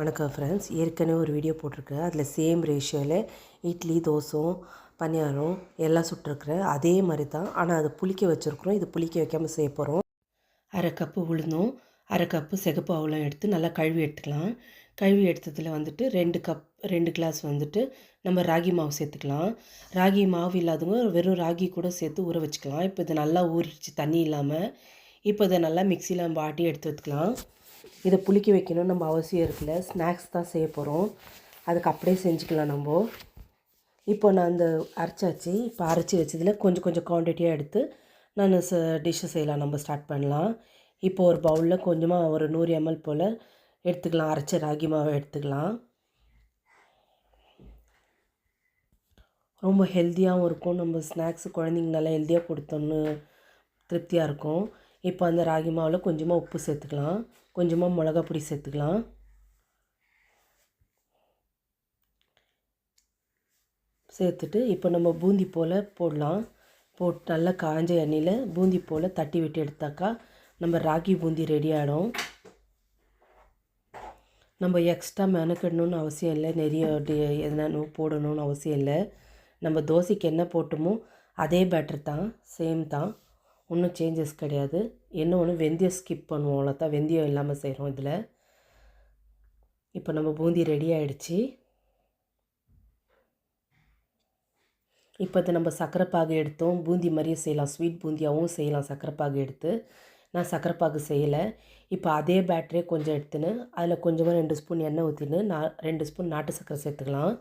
வணக்கம் ஃப்ரெண்ட்ஸ் ஏற்கனவே ஒரு வீடியோ போட்டிருக்கேன் அதில் சேம் ரேஷியோவில் இட்லி தோசை பணியாரம் எல்லாம் சுட்டிருக்கிறேன் அதே மாதிரி தான் ஆனால் அது புளிக்க வச்சுருக்குறோம். இது புளிக்க வைக்காமல் செய்ய போகிறோம் அரை கப்பு உளுந்தும் அரை கப்பு சிகப்பு அவலம் எடுத்து நல்லா கழுவி எடுத்துக்கலாம். கழுவி எடுத்ததில் வந்துட்டு ரெண்டு கப் ரெண்டு கிளாஸ் வந்துட்டு நம்ம ராகி மாவு சேர்த்துக்கலாம். ராகி மாவு இல்லாதவங்க வெறும் ராகி கூட சேர்த்து ஊற வச்சுக்கலாம். இப்போ இது நல்லா ஊறிடுச்சு. தண்ணி இல்லாமல் இப்போ இதை நல்லா மிக்சியில் வாட்டி எடுத்து வச்சுக்கலாம். இதை புளிக்க வைக்கணும்னு நம்ம அவசியம் இருக்குல்ல. ஸ்நாக்ஸ் தான் செய்ய போகிறோம் அதுக்கு அப்படியே செஞ்சுக்கலாம் நம்ம. இப்போ நான் அந்த அரைச்சாச்சு. இப்போ அரைச்சி வச்சதில் கொஞ்சம் கொஞ்சம் குவான்டிட்டியாக எடுத்து நான் ச டிஷ்ஷு செய்யலாம். நம்ம ஸ்டார்ட் பண்ணலாம். இப்போ ஒரு பவுலில் கொஞ்சமாக ஒரு நூறு எம்எல் போல் எடுத்துக்கலாம். அரைச்ச ராகி மாவை எடுத்துக்கலாம். ரொம்ப ஹெல்த்தியாகவும் இருக்கும். நம்ம ஸ்நாக்ஸு குழந்தைங்க நல்லா ஹெல்த்தியாக கொடுத்தோன்னு திருப்தியாக இருக்கும். இப்போ அந்த ராகி மாவில் கொஞ்சமாக உப்பு சேர்த்துக்கலாம். கொஞ்சமாக மிளகா பொடி சேர்த்துக்கலாம். சேர்த்துட்டு இப்போ நம்ம பூந்தி போல் போடலாம். போட்டு நல்லா காஞ்ச எண்ணெயில் பூந்தி போல் தட்டி விட்டு எடுத்தாக்கா நம்ம ராகி பூந்தி ரெடி ஆகிடும் நம்ம எக்ஸ்ட்ரா மெனக்கிடணும்னு அவசியம் இல்லை. நிறைய எதனா போடணும்னு அவசியம் இல்லை. நம்ம தோசைக்கு என்ன போட்டோமோ அதே பேட்டர் தான் சேம் தான். ஒன்றும் சேஞ்சஸ் கிடையாது. என்ன ஒன்று வெந்தயம் ஸ்கிப் பண்ணுவோம் அவ்வளோத்தான் வெந்தயம் இல்லாமல் செய்கிறோம் இதில். இப்போ நம்ம பூந்தி ரெடி ஆகிடுச்சி இப்போ இதை நம்ம சக்கரைப்பாகு எடுத்தோம். பூந்தி மாதிரியே செய்யலாம். ஸ்வீட் பூந்தியாகவும் செய்யலாம். சக்கரைப்பாகு எடுத்து. நான் சக்கரைப்பாகு செய்யலை. இப்போ அதே பேட்டரியே கொஞ்சம் எடுத்துன்னு அதில் கொஞ்சமாக ரெண்டு ஸ்பூன் எண்ணெய் ஊற்றின்னு நான் ரெண்டு ஸ்பூன் நாட்டு சக்கரை சேர்த்துக்கலாம்.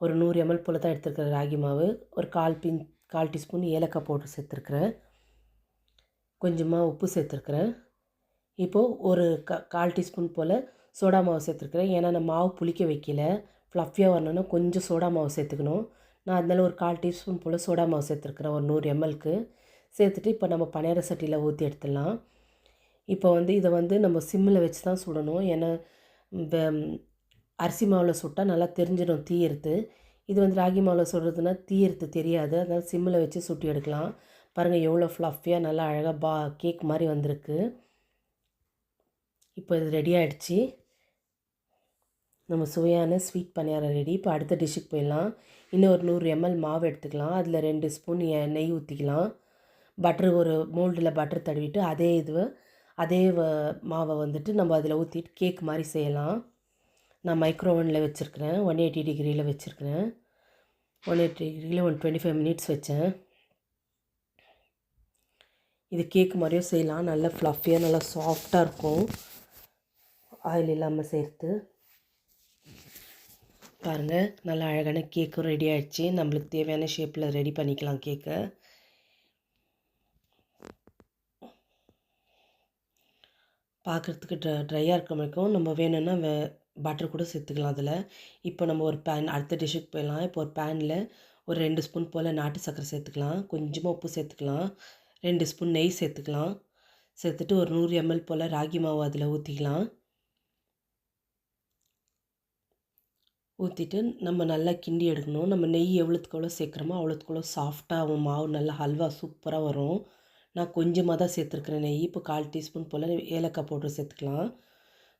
ஒரு நூறு எம்எல் போல் தான் எடுத்துருக்கிறேன் ராகி மாவு. ஒரு கால் பின் கால் டீஸ்பூன் ஏலக்காய் போட்டு சேர்த்துருக்குறேன். கொஞ்சமாக உப்பு சேர்த்துருக்குறேன். இப்போது ஒரு க கால் டீஸ்பூன் போல் சோடா மாவு சேர்த்துருக்குறேன். ஏன்னா நான் மாவு புளிக்க வைக்கல. ஃப்ளஃபியாக வரணும்னா கொஞ்சம் சோடா மாவு சேர்த்துக்கணும். நான் அதனால ஒரு கால் டீஸ்பூன் போல் சோடா மாவு சேர்த்துருக்குறேன். ஒரு நூறு எம்எல்க்கு. சேர்த்துட்டு இப்போ நம்ம பனையார சட்டியில் ஊற்றி எடுத்துடலாம். இப்போ வந்து இதை வந்து நம்ம சிம்மில் வச்சு தான் சுடணும். ஏன்னா அரிசி மாவில் சுட்டால் நல்லா தெரிஞ்சிடும் தீயிறது இது வந்து ராகி மாவில் சுடுறதுனா தீயிறது தெரியாது. அதனால் சிம்மில் வச்சு சுட்டி எடுக்கலாம். பாருங்கள் எவ்வளோ ஃப்ளஃபியாக நல்லா அழகாக பா கேக் மாதிரி வந்திருக்கு. இப்போ இது ரெடி ஆகிடுச்சி நம்ம சுவையான ஸ்வீட் பணியாரம் ரெடி இப்போ அடுத்த டிஷ்ஷுக்கு போயிடலாம். இன்னும் ஒரு நூறு எம்எல் மாவு எடுத்துக்கலாம். அதில் ரெண்டு ஸ்பூன் நெய் ஊற்றிக்கலாம் பட்ரு ஒரு மோல்டில் பட்டர் தடவிட்டு அதே இது அதே மாவை வந்துட்டு நம்ம அதில் ஊற்றிட்டு கேக் மாதிரி செய்யலாம். நான் மைக்ரோவனில் வச்சுருக்கிறேன். ஒன் எயிட்டி டிகிரியில் வச்சுருக்கிறேன். ஒன் எயிட்டி டிகிரியில் ஒன் டுவெண்ட்டி ஃபைவ் மினிட்ஸ் வச்சேன். இது கேக் மாதிரியும் செய்யலாம். நல்லா ஃப்ளஃபியாக நல்லா சாஃப்டாக இருக்கும். ஆயில் இல்லாமல் சேர்த்து. பாருங்கள் நல்லா அழகான கேக்கும் ரெடி ஆகிடுச்சு நம்மளுக்கு தேவையான ஷேப்பில் ரெடி பண்ணிக்கலாம் கேக்கை பார்க்குறதுக்கு ட்ர ட்ரையாக இருக்க வரைக்கும் நம்ம வேணும்னா வே பட்டர் கூட சேர்த்துக்கலாம் அதில். இப்போ நம்ம ஒரு பேன் அடுத்த டிஷ்ஷுக்கு போயிடலாம். இப்போ ஒரு பேனில் ஒரு ரெண்டு ஸ்பூன் போல் நாட்டு சர்க்கரை சேர்த்துக்கலாம். கொஞ்சமாக உப்பு சேர்த்துக்கலாம். ரெண்டு ஸ்பூன் நெய் சேர்த்துக்கலாம். சேர்த்துட்டு ஒரு நூறு எம்எல் போல் ராகி மாவு அதில் ஊற்றிக்கலாம் ஊற்றிட்டு நம்ம நல்லா கிண்டி எடுக்கணும். நம்ம நெய் எவ்வளோத்துக்கு எவ்வளோ சேர்க்குறோமோ அவ்வளோத்துக்கு எவ்வளோ சாஃப்டாக மாவு நல்லா ஹல்வா சூப்பராக வரும். நான் கொஞ்சமாக தான் சேர்த்துருக்குறேன் நெய். இப்போ கால் டீஸ்பூன் போல் ஏலக்காய் பவுட்ரு சேர்த்துக்கலாம்.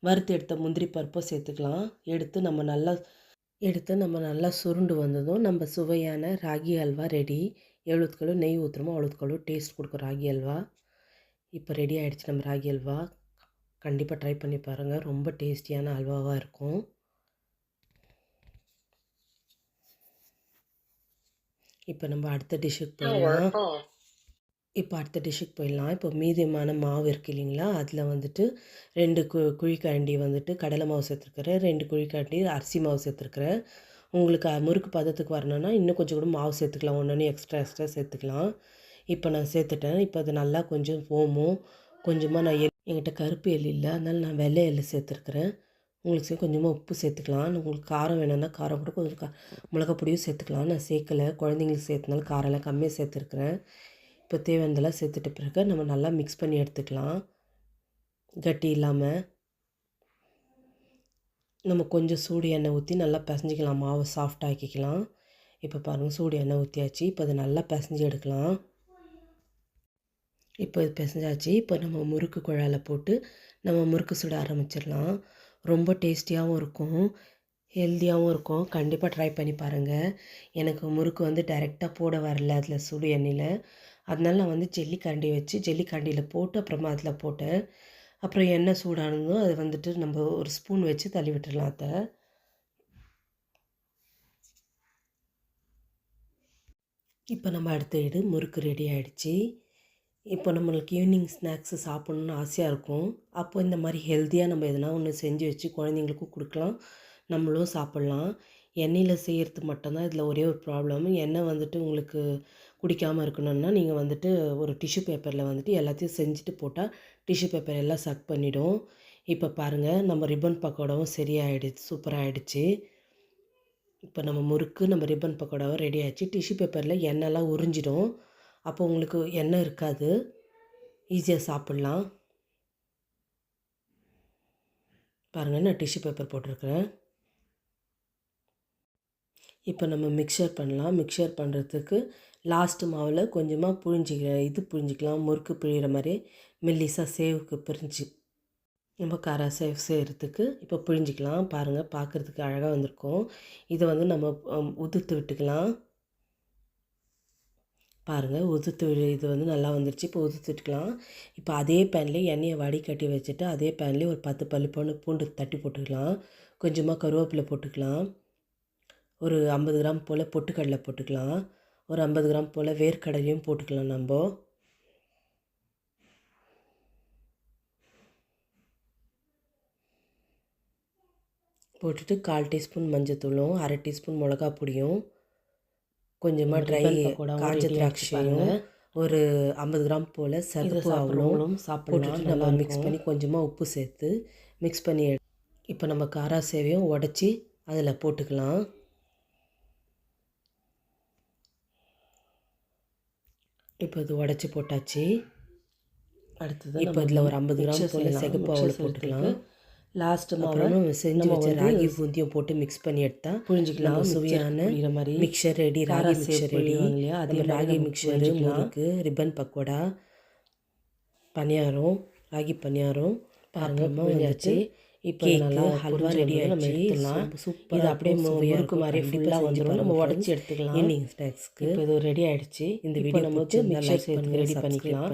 வறுத்து எடுத்த முந்திரி பருப்பை சேர்த்துக்கலாம். எடுத்து நம்ம நல்லா எடுத்து நம்ம நல்லா சுருண்டு வந்ததும் நம்ம சுவையான ராகி அல்வா ரெடி எவ்வளோத்துக்கு நெய் ஊற்றுறோமோ அவ்வளோத்துக்கு டேஸ்ட் கொடுக்கும் ராகி அல்வா. இப்போ ரெடி ஆகிடுச்சு நம்ம ராகி அல்வா. கண்டிப்பாக ட்ரை பண்ணி பாருங்கள் ரொம்ப டேஸ்டியான அல்வாவாக இருக்கும். இப்போ நம்ம அடுத்த டிஷ்ஷுக்கு போயிடலாம். இப்போ அடுத்த டிஷ்ஷுக்கு போயிடலாம். இப்போ மீதியமான மாவு இருக்குது இல்லைங்களா? அதில் வந்துட்டு ரெண்டு கு குழிக்கரண்டி வந்துட்டு கடலை மாவு சேர்த்துருக்குறேன். ரெண்டு குழிக்கரண்டி அரிசி மாவு சேர்த்துருக்குறேன். உங்களுக்கு முறுக்கு பதத்துக்கு வரணுன்னா இன்னும் கொஞ்சம் கூட மாவு சேர்த்துக்கலாம். ஒன்று ஒன்று எக்ஸ்ட்ரா எக்ஸ்ட்ரா சேர்த்துக்கலாம். இப்போ நான் சேர்த்துட்டேன். இப்போ அது நல்லா கொஞ்சம் ஓமும் கொஞ்சமாக நான் எல் என்கிட்ட கருப்பு எள் இல்லை. அதனால் நான் வெள்ளை எள் சேர்த்துருக்குறேன். உங்களுக்கு கொஞ்சமாக உப்பு சேர்த்துக்கலாம். உங்களுக்கு காரம் வேணும்னா காரம் கூட கொஞ்சம் கா மிளகாப்பொடியும் சேர்த்துக்கலாம். நான் சேர்க்கலை. குழந்தைங்களுக்கு சேர்த்துனாலும் காரெல்லாம் கம்மியாக சேர்த்துருக்குறேன். இப்போ தேவையானதெல்லாம் சேர்த்துட்ட பிறகு நம்ம நல்லா மிக்ஸ் பண்ணி எடுத்துக்கலாம். கட்டி இல்லாமல் நம்ம கொஞ்சம் சூடு எண்ணெய் ஊற்றி நல்லா பிசைஞ்சிக்கலாம். மாவை சாஃப்டாக்கிக்கலாம் இப்போ பாருங்கள் சூடு எண்ணெய் ஊற்றியாச்சு இப்போ அதை நல்லா பிசைஞ்சு எடுக்கலாம். இப்போ இது பிசைஞ்சாச்சு. இப்போ நம்ம முறுக்கு குழாயில் போட்டு நம்ம முறுக்கு சுட ஆரம்பிச்சிடலாம். ரொம்ப டேஸ்டியாகவும் இருக்கும். ஹெல்த்தியாகவும் இருக்கும். கண்டிப்பாக ட்ரை பண்ணி பாருங்கள் எனக்கு முறுக்கு வந்து டைரெக்டாக போட வரல அதில் சுடு எண்ணெயில். அதனால நான் வந்து ஜெல்லிக்கரண்டி வச்சு ஜெல்லிக்கரண்டியில் போட்டு அப்புறமா அதில் போட்டேன். அப்புறம் எண்ணெய் சூடானதும் அதை வந்துட்டு நம்ம ஒரு ஸ்பூன் வச்சு தள்ளி விட்டுடலாம் அதை இப்போ நம்ம அடுத்த இடு முறுக்கு ரெடி ஆகிடுச்சி இப்போ நம்மளுக்கு ஈவினிங் ஸ்நாக்ஸு சாப்பிட்ணுன்னு ஆசையாக இருக்கும். அப்போ இந்த மாதிரி ஹெல்த்தியாக நம்ம எதனா ஒன்று செஞ்சு வச்சு குழந்தைங்களுக்கும் கொடுக்கலாம். நம்மளும் சாப்பிட்லாம். எண்ணெயில் செய்கிறது மட்டும்தான் இதில் ஒரே ஒரு ப்ராப்ளம் எண்ணெய் வந்துட்டு உங்களுக்கு குடிக்காமல் இருக்கணும்னா நீங்கள் வந்துட்டு ஒரு டிஷ்யூ பேப்பரில் வந்துட்டு எல்லாத்தையும் செஞ்சுட்டு போட்டால் டிஷ்யூ பேப்பர் எல்லாம் சக் பண்ணிவிடும் இப்போ பாருங்கள் நம்ம ரிப்பன் பக்கோடாவும் சரியாயிடுச்சு சூப்பராக ஆகிடுச்சு இப்போ நம்ம முறுக்கு நம்ம ரிப்பன் பக்கோடாவும் ரெடி ஆச்சு டிஷ்யூ பேப்பரில் எண்ணெய்லாம் உறிஞ்சிடும். அப்போ உங்களுக்கு எண்ணெய் இருக்காது. ஈஸியாக சாப்பிட்லாம். பாருங்கள் நான் டிஷ்யூ பேப்பர் போட்டிருக்கிறேன். இப்போ நம்ம மிக்சர் பண்ணலாம். மிக்சர் பண்ணுறதுக்கு லாஸ்ட்டு மாவில் கொஞ்சமாக புழிஞ்சிக்க இது புழிஞ்சிக்கலாம். முறுக்கு பிழிகிற மாதிரி மெல்லிசாக சேவுக்கு பிரிஞ்சு நம்ம காரா சேவ் செய்கிறதுக்கு இப்போ பிழிஞ்சிக்கலாம். பாருங்கள் பார்க்குறதுக்கு அழகாக வந்திருக்கும். இதை வந்து நம்ம உதுத்து விட்டுக்கலாம். பாருங்கள் உதுத்து இது வந்து நல்லா வந்துருச்சு. இப்போ உதுத்துட்டுக்கலாம் இப்போ அதே பேன்லேயே எண்ணெயை வடிகட்டி வச்சுட்டு அதே பேன்லேயே ஒரு பத்து பல்லு பொண்ணு பூண்டு தட்டி போட்டுக்கலாம். கொஞ்சமாக கருவேப்பிலை போட்டுக்கலாம். ஒரு ஐம்பது கிராம் போல் பொட்டுக்கடலை போட்டுக்கலாம். ஒரு ஐம்பது கிராம் போல் வேர்க்கடலையும் போட்டுக்கலாம் நம்ம. போட்டுட்டு கால் டீஸ்பூன் மஞ்சத்தூளும் அரை டீஸ்பூன் மிளகா பொடியும் கொஞ்சமாக ட்ரை காஞ்ச திராட்சையும் ஒரு ஐம்பது கிராம் போல் சதுப்பு அவளும் போட்டுட்டு நம்ம மிக்ஸ் பண்ணி கொஞ்சமாக உப்பு சேர்த்து மிக்ஸ் பண்ணி இப்போ நம்ம காரா சேவையும் உடச்சி அதில் போட்டுக்கலாம். இப்போ இது உடச்சி போட்டாச்சு. அடுத்தது இப்போ இதில் ஒரு ஐம்பது கிராம் போல் சிகப்பு அவளை போட்டுக்கலாம். லாஸ்ட் மாவு செஞ்சு வச்ச ராகி பூந்தியும் போட்டு மிக்ஸ் பண்ணி எடுத்தால் புரிஞ்சுக்கலாம். சுவையான மாதிரி mixture ready ragi mixture ready இல்லையா? அதே ராகி மிக்சர் முறுக்கு ரிப்பன் பக்கோடா பனியாரம் ராகி பனியாரம் பாருங்கம்மா வந்துச்சு இப்போ நல்லா ஹல்வா ரெடி ஆகிடுச்சு எடுத்துடலாம். சூப்பர் இது அப்படியே முறுக்கு மாதிரி ஃபுல்லாக வந்துடும் நம்ம உடச்சி எடுத்துக்கலாம். ஈவினிங் ஸ்நாக்ஸ்க்கு இப்போ இது ரெடி ஆகிடுச்சு இந்த வீடியோ நமக்கு மிக்சர் சேர்த்து ரெடி பண்ணிக்கலாம்.